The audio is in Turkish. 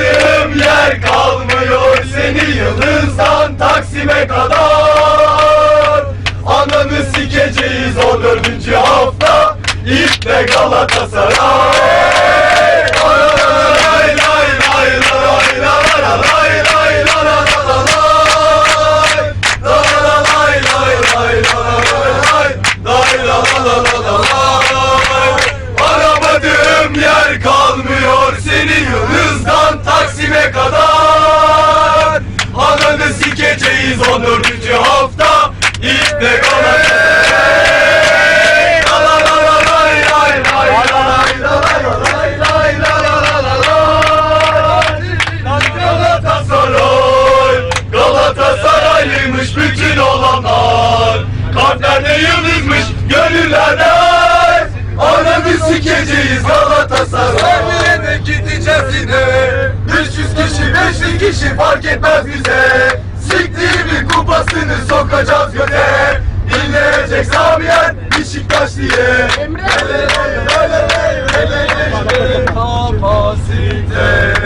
Yaşadığım yer kalmıyor seni Yıldız'dan Taksim'e kadar. Ananı sikeceğiz o dördüncü hafta. İple Galatasaray. La la lay Galatasaray Galatasaraylıymış bütün olanlar. Kalplerde yıldızmış gönüllerde Ananı sikeceğiz Galatasaray. Nereye gideceğiz yine. 500 kişi 500 kişi fark etmez bize sokacağız göte Dinleyecek Samiyen Beşiktaş diye Emre Kapasite